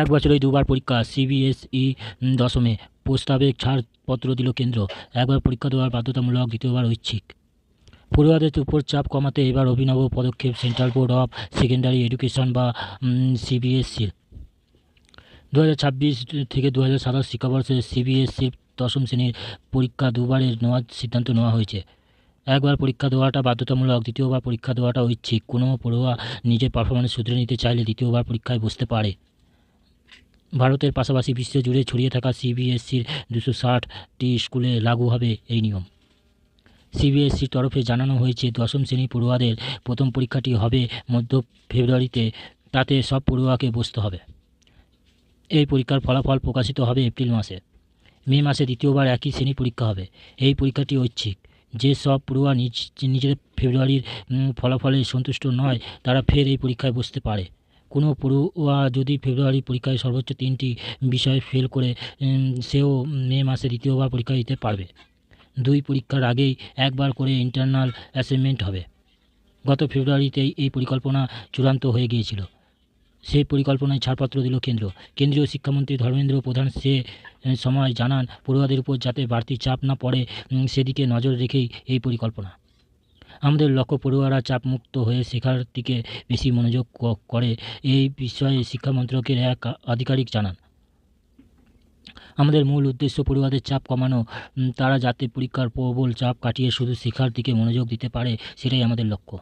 এক বছরে দুবার পরীক্ষা সিবিএসই দশমে। প্রস্তাবে ছাড়পত্র দিল কেন্দ্র। একবার পরীক্ষা দেওয়ার বাধ্যতামূলক দ্বিতীয়বার ঐচ্ছিক। পড়ুয়াদের উপর চাপ কমাতে এবার অভিনব পদক্ষেপ Central Board of Secondary Education বা সিবিএসসির দু হাজার ছাব্বিশ থেকে দু হাজার সাতাশ শিক্ষাবর্ষে সিবিএসসির দশম শ্রেণির পরীক্ষা দুবারের নেওয়ার সিদ্ধান্ত নেওয়া হয়েছে। একবার পরীক্ষা দেওয়াটা বাধ্যতামূলক, দ্বিতীয়বার পরীক্ষা দেওয়াটা ঐচ্ছিক। কোনো পড়ুয়া নিজের পারফরমেন্স শুধরে নিতে চাইলে দ্বিতীয়বার পরীক্ষায় বসতে পারে। ভারতের পাশাপাশি বিশ্ব জুড়ে ছড়িয়ে থাকা সিবিএসসির দুশো ষাটটি স্কুলে লাগু হবে এই নিয়ম। সিবিএসসির তরফে জানানো হয়েছে, দশম শ্রেণি পড়ুয়াদের প্রথম পরীক্ষাটি হবে মধ্য ফেব্রুয়ারিতে। তাতে সব পড়ুয়াকে বসতে হবে। এই পরীক্ষার ফলাফল প্রকাশিত হবে এপ্রিল মাসে। মে মাসে দ্বিতীয়বার একই শ্রেণি পরীক্ষা হবে। এই পরীক্ষাটি ঐচ্ছিক। যে সব পড়ুয়া নিজ, নিজের ফেব্রুয়ারির ফলাফলে সন্তুষ্ট নয়, তারা ফের এই পরীক্ষায় বসতে পারে। কোনো পড়ুয়া যদি ফেব্রুয়ারি পরীক্ষায় সর্বোচ্চ তিনটি বিষয় ফেল করে সেও মে মাসে দ্বিতীয়বার পরীক্ষা দিতে পারবে। দুই পরীক্ষার আগেই একবার করে ইন্টারনাল অ্যাসাইনমেন্ট হবে। গত ফেব্রুয়ারিতেই এই পরিকল্পনা চূড়ান্ত হয়ে গিয়েছিল। সেই পরিকল্পনায় ছাড়পত্র দিল কেন্দ্র। কেন্দ্রীয় শিক্ষামন্ত্রী ধর্মেন্দ্র প্রধান সে সময় জানান, পড়ুয়াদের উপর যাতে বাড়তি চাপ না পড়ে সেদিকে নজর রেখেই এই পরিকল্পনা। আমাদের লক্ষ্য পড়ুয়ারা চাপমুক্ত হয়ে শেখার দিকে বেশি মনোযোগ করে। এই বিষয়ে শিক্ষা মন্ত্রকের এক আধিকারিক জানান। আমাদের মূল উদ্দেশ্য পড়ুয়াদের চাপ কমানো। তারা যাতে পরীক্ষার প্রবল চাপ কাটিয়ে শুধু শেখার দিকে মনোযোগ দিতে পারে, সেটাই আমাদের লক্ষ্য।